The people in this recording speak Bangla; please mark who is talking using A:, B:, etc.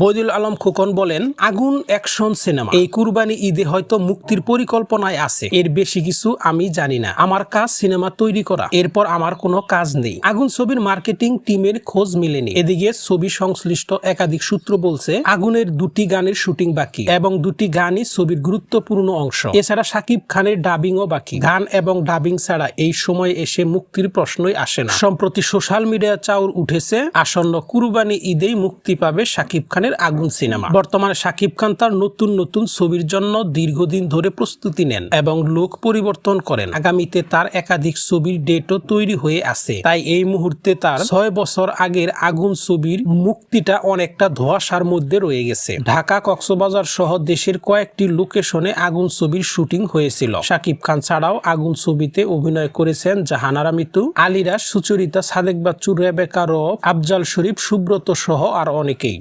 A: বদিউল আলম খোকন বলেন, আগুন অ্যাকশন সিনেমা। এই কুরবানি ঈদে হয়তো মুক্তির পরিকল্পনায় আছে। এর বেশি কিছু আমি জানি না। আমার কাজ সিনেমা তৈরি করা। এরপর আমার কোনো কাজ নেই। আগুন ছবির মার্কেটিং টিমের খোঁজ মিলেনি। এদিকে ছবি সংশ্লিষ্ট একাধিক সূত্র বলছে, আগুনের দুটি গানের শুটিং বাকি এবং দুটি গানই ছবির গুরুত্বপূর্ণ অংশ। এছাড়া শাকিব খানের ডাবিংও বাকি। গান এবং ডাবিং ছাড়া এই সময় এসে মুক্তির প্রশ্নই আসে না। সম্প্রতি সোশ্যাল মিডিয়া চাউর উঠেছে, আসন্ন কুরবানি ঈদেই মুক্তি পাবে শাকিব খানের আগুন সিনেমা। বর্তমানে শাকিব খান তার নতুন নতুন ছবির জন্য দীর্ঘদিন ধরে প্রস্তুতি নেন এবং লোক পরিবর্তন করেন। আগামীতে তার একাধিক ছবির ডেটও তৈরি হয়ে আছে। তাই এই মুহূর্তে তার ছয় বছর আগের আগুন ছবির মুক্তিটা অনেকটা ধোঁয়াশার মধ্যে রয়ে গেছে। ঢাকা কক্সবাজার সহ দেশের কয়েকটি লোকেশনে আগুন ছবির শুটিং হয়েছিল। শাকিব খান ছাড়াও আগুন ছবিতে অভিনয় করেছেন জাহানারা মিতু আলিরা সুচরিতা সাদেক বাচ্চু, রেবেকা রব, আফজাল শরীফ, সুব্রত সহ আর অনেকেই।